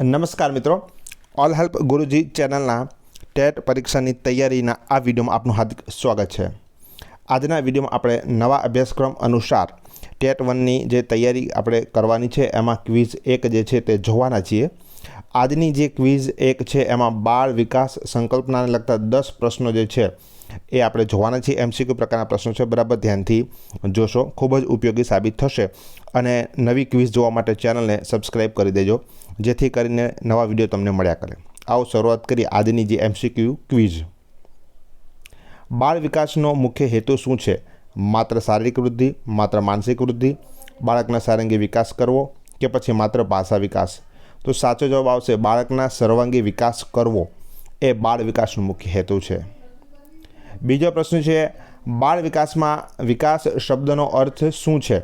નમસ્કાર મિત્રો. All help ગુરુજી ચેનલના ટેટ પરીક્ષાની તૈયારીના આ વિડીયોમાં આપનું હાર્દિક સ્વાગત છે. આજના વિડીયોમાં આપણે નવા અભ્યાસક્રમ અનુસાર ટેટ વનની જે તૈયારી આપણે કરવાની છે, એમાં ક્વિઝ એક જે છે તે જોવાના છીએ. આજની જે ક્વિઝ એક છે, એમાં બાળ વિકાસ સંકલ્પનાને લગતા દસ પ્રશ્નો જે છે એ આપણે જોવાના છીએ. એમસીક્યુ પ્રકારના પ્રશ્નો છે. બરાબર, ધ્યાનથી જોશો. ખૂબ જ ઉપયોગી સાબિત થશે. અને નવી ક્વિઝ જોવા માટે ચેનલને સબસ્ક્રાઈબ કરી દેજો, જેથી કરીને નવા વીડિયો તમને મળ્યા કરે. આવો શરૂઆત કરીએ આજની જે એમસીક્યુ ક્વિઝ. બાળ વિકાસનો મુખ્ય હેતુ શું છે? માત્ર શારીરિક વૃદ્ધિ, માત્ર માનસિક વૃદ્ધિ, બાળકના સારંગી વિકાસ કરવો કે પછી માત્ર ભાષા વિકાસ? તો સાચો જવાબ આવશે, બાળકના સર્વાંગી વિકાસ કરવો. એ બાળ વિકાસનો મુખ્ય હેતુ છે. બીજો પ્રશ્ન છે, બાળ વિકાસમાં વિકાસ શબ્દનો અર્થ શું છે?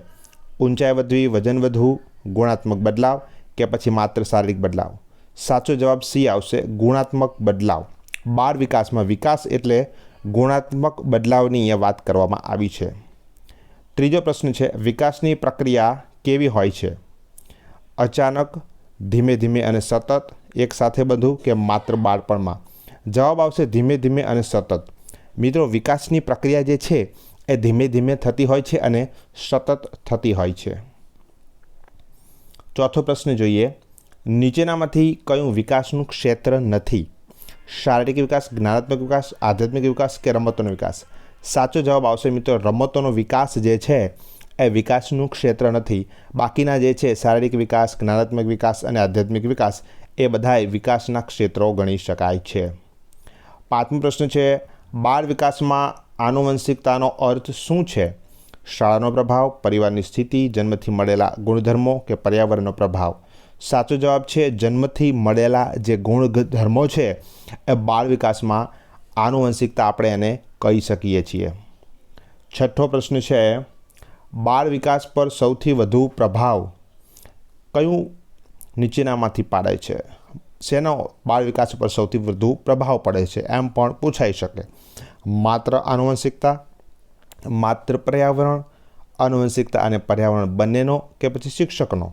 ઊંચાઈ વધવી, વજન વધવું, ગુણાત્મક બદલાવ કે પછી માત્ર શારીરિક બદલાવ? સાચો જવાબ સી આવશે, ગુણાત્મક બદલાવ. બાળ વિકાસમાં વિકાસ એટલે ગુણાત્મક બદલાવની અહીંયા વાત કરવામાં આવી છે. ત્રીજો પ્રશ્ન છે, વિકાસની પ્રક્રિયા કેવી હોય છે? અચાનક, ધીમે ધીમે અને સતત એકસાથે બધું કે માત્ર બાળપણમાં? જવાબ આવશે ધીમે ધીમે અને સતત. મિત્રો, વિકાસની પ્રક્રિયા જે છે એ ધીમે ધીમે થતી હોય છે અને સતત થતી હોય છે. ચોથો પ્રશ્ન જોઈએ. નીચેનામાંથી કયું વિકાસનું ક્ષેત્ર નથી? શારીરિક વિકાસ, જ્ઞાનાત્મક વિકાસ, આધ્યાત્મિક વિકાસ કે રમતોનો વિકાસ? સાચો જવાબ આવશે મિત્રો, રમતોનો વિકાસ જે છે એ વિકાસનું ક્ષેત્ર નથી. બાકીના જે છે, શારીરિક વિકાસ, જ્ઞાનાત્મક વિકાસ અને આધ્યાત્મિક વિકાસ, એ બધાય વિકાસના ક્ષેત્રો ગણી શકાય છે. પાંચમો પ્રશ્ન છે બાળ વિકાસમાં આનુવંશિકતાનો અર્થ શું છે? શાળાનો પ્રભાવ, પરિવારની સ્થિતિ, જન્મથી મળેલા ગુણધર્મો કે પર્યાવરણનો પ્રભાવ? સાચો જવાબ છે, જન્મથી મળેલા જે ગુણધર્મો છે, એ બાળ વિકાસમાં આનુવંશિકતા આપણે એને કહી શકીએ છીએ. છઠ્ઠો પ્રશ્ન છે, બાળ વિકાસ પર સૌથી વધુ પ્રભાવ કયું નીચેનામાંથી પાડે છે? શેનો બાળ વિકાસ ઉપર સૌથી વધુ પ્રભાવ પડે છે એમ પણ પૂછાઈ શકે. માત્ર આનુવંશિકતા, માત્ર પર્યાવરણ, આનુવંશિકતા અને પર્યાવરણ બંનેનો કે પછી શિક્ષકનો?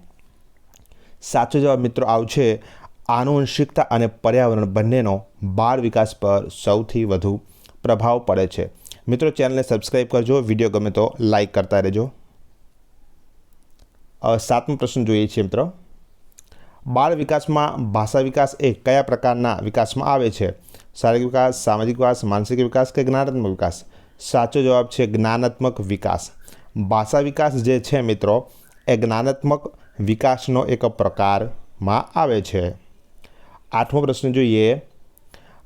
સાચો જવાબ મિત્રો આવશે આનુવંશિકતા અને પર્યાવરણ બંનેનો બાળ વિકાસ પર સૌથી વધુ પ્રભાવ પડે છે. મિત્રો ચેનલને સબસ્ક્રાઈબ કરજો, વીડિયો ગમે તો લાઈક કરતા રહેજો. સાતમો પ્રશ્ન જોઈએ છીએ મિત્રો. બાળ વિકાસમાં ભાષા વિકાસ એ કયા પ્રકારના વિકાસમાં આવે છે? શારીરિક વિકાસ, સામાજિક વિકાસ, માનસિક વિકાસ કે જ્ઞાનાત્મક વિકાસ? સાચો જવાબ છે જ્ઞાનાત્મક વિકાસ. ભાષા વિકાસ જે છે મિત્રો, એ જ્ઞાનાત્મક વિકાસનો એક પ્રકારમાં આવે છે. આઠમો પ્રશ્ન જોઈએ.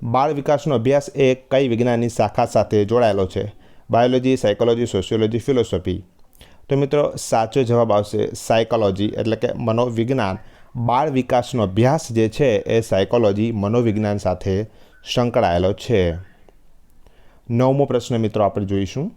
બાળ વિકાસનો અભ્યાસ એ કઈ વિજ્ઞાનની શાખા સાથે જોડાયેલો છે? Biology, psychology, sociology, philosophy. તો મિત્રો, સાચો જવાબ આવશે સાયકોલોજી, એટલે કે મનોવિજ્ઞાન. બાળ વિકાસનો અભ્યાસ જે છે એ સાયકોલોજી મનોવિજ્ઞાન સાથે સંકળાયેલો છે. નવમો પ્રશ્ન મિત્રો આપણે જોઈશું.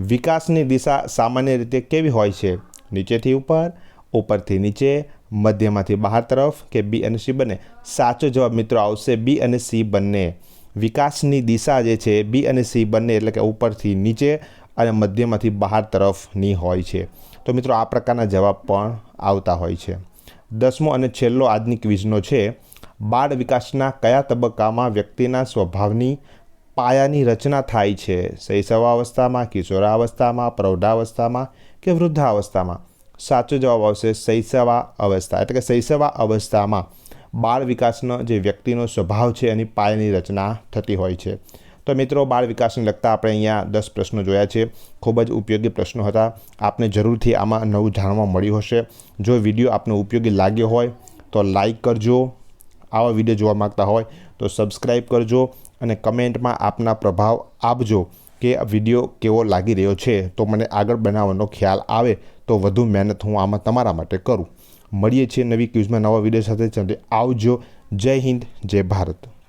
વિકાસની દિશા સામાન્ય રીતે કેવી હોય છે? નીચેથી ઉપર, ઉપરથી નીચે, મધ્યમાંથી બહાર તરફ કે બી અને સી બંને? સાચો જવાબ મિત્રો આવશે બી અને સી બંને. વિકાસની દિશા જે છે બી અને સી બંને એટલે કે ઉપરથી નીચે અને મધ્યમાંથી બહાર તરફની હોય છે. તો મિત્રો આ પ્રકારના જવાબ પણ આવતા હોય છે. દસમો અને છેલ્લો આજની ક્વિઝનો છે, બાળ વિકાસના કયા તબક્કામાં વ્યક્તિના સ્વભાવની પાયાની રચના થાય છે? શૈશવાવસ્થામાં કિશોરાવસ્થામાં પ્રૌઢાવસ્થામાં કે વૃદ્ધાવસ્થામાં? સાચો જવાબ આવશે શૈશવા અવસ્થા એટલે કે શૈશવા અવસ્થામાં બાળ વિકાસનો જે વ્યક્તિનો સ્વભાવ છે, એની પાયાની રચના થતી હોય છે. તો મિત્રો, બાળ વિકાસને લગતા આપણે અહીંયા દસ પ્રશ્નો જોયા છે. ખૂબ જ ઉપયોગી પ્રશ્નો હતા. આપને જરૂરથી આમાં નવું જાણવા મળ્યું હશે. જો વીડિયો આપને ઉપયોગી લાગ્યો હોય, તો લાઈક કરજો. આવા વીડિયો જોવા માગતા હોય, તો સબસ્ક્રાઈબ કરજો અને કમેન્ટમાં આપના પ્રભાવ આપજો કે વીડિયો કેવો લાગી રહ્યો છે. તો મને આગળ બનાવવાનો ખ્યાલ આવે, તો વધુ મહેનત હું આમાં તમારા માટે કરું. મળીએ છીએ નવી ક્યુઝમાં નવા વીડિયો સાથે. આવજો. જય હિન્દ, જય ભારત.